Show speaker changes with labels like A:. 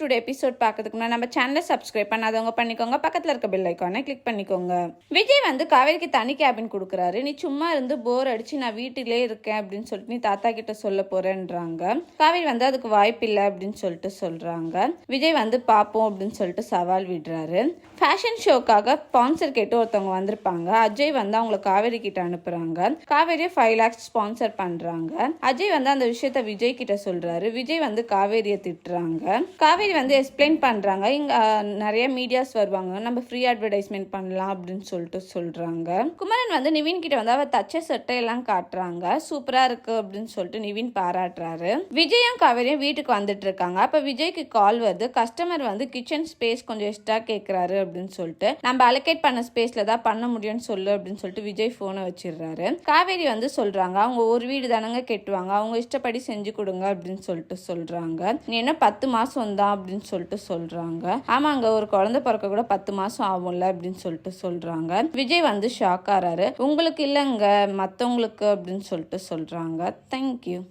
A: Today episode பார்க்கறதுக்கு முன்னாடி நம்ம சேனலை சப்ஸ்கிரைப் பண்ணாதவங்க பண்ணிக்கோங்க. பக்கத்தில் இருக்க பெல் ஐக்கானை கிளிக் பண்ணிக்கோங்க. விஜய் வந்து காவேரிக்கு தனி கேபின் கொடுக்குறாரு. நீ சும்மா இருந்து போர் அடிச்சு நான் வீட்டிலே இருக்கேன் அப்படின்னு சொல்லிட்டு நீ தாத்தா கிட்ட சொல்ல போறேன்றாங்க. காவேரி வந்து அதுக்கு வாய்ப்பு இல்லை அப்படின்னு சொல்லிட்டு சொல்றாங்க. விஜய் வந்து பார்ப்போம் அப்படின்னு சொல்லிட்டு சவால் விடுறாரு. ஃபேஷன் ஷோக்காக ஸ்பான்சர் கேட்டு ஒருத்தவங்க வந்திருப்பாங்க. அஜய் வந்து அவங்கள காவேரி கிட்ட அனுப்புறாங்க. காவேரியை ஃபைவ் லேக்ஸ் ஸ்பான்சர் பண்றாங்க. அஜய் வந்து அந்த விஷயத்த விஜய் கிட்ட சொல்றாரு. விஜய் வந்து காவேரியை திட்டுறாங்க. காவேரி காவேரி வந்து எக்ஸ்பிளைன் பண்ணுறாங்க இங்கே நிறைய மீடியாஸ் வருவாங்க. நம்ம ஃப்ரீ அட்வர்டைஸ்மெண்ட் பண்ணலாம் அப்படின்னு சொல்லிட்டு சொல்கிறாங்க குமரன் வந்து நிவின் கிட்ட வந்து அவள் தச்ச சட்டையெல்லாம் காட்டுறாங்க. சூப்பராக இருக்கு அப்படின்னு சொல்லிட்டு நிவின் பாராட்டுறாரு. விஜயும் காவேரியும் வீட்டுக்கு வந்துட்டு இருக்காங்க. அப்போ விஜய்க்கு கால் வருது. கஸ்டமர் வந்து கிச்சன் ஸ்பேஸ் கொஞ்சம் எக்ஸ்ட்ரா கேட்குறாரு அப்படின்னு சொல்லிட்டு நம்ம அலோகேட் பண்ண ஸ்பேஸில் தான் பண்ண முடியும்னு சொல்லு அப்படின்னு சொல்லிட்டு விஜய் ஃபோனை வச்சிடுறாரு. காவேரி வந்து சொல்கிறாங்க அவங்க ஒரு வீடு தானங்க கெட்டுவாங்க. அவங்க இஷ்டப்படி செஞ்சு கொடுங்க அப்படின்னு சொல்லிட்டு சொல்கிறாங்க நீ என்ன பத்து மாதம் தான் அப்படின்னு சொல்லிட்டு சொல்றாங்க. ஆமாங்க ஒரு குழந்தை பிறக்க கூட பத்து மாசம் ஆகும்ல அப்படின்னு சொல்லிட்டு சொல்றாங்க. விஜய் வந்து ஷாக் ஆறாரு. உங்களுக்கு இல்லைங்க மத்தவங்களுக்கு அப்படின்னு சொல்லிட்டு சொல்றாங்க. தேங்க்யூ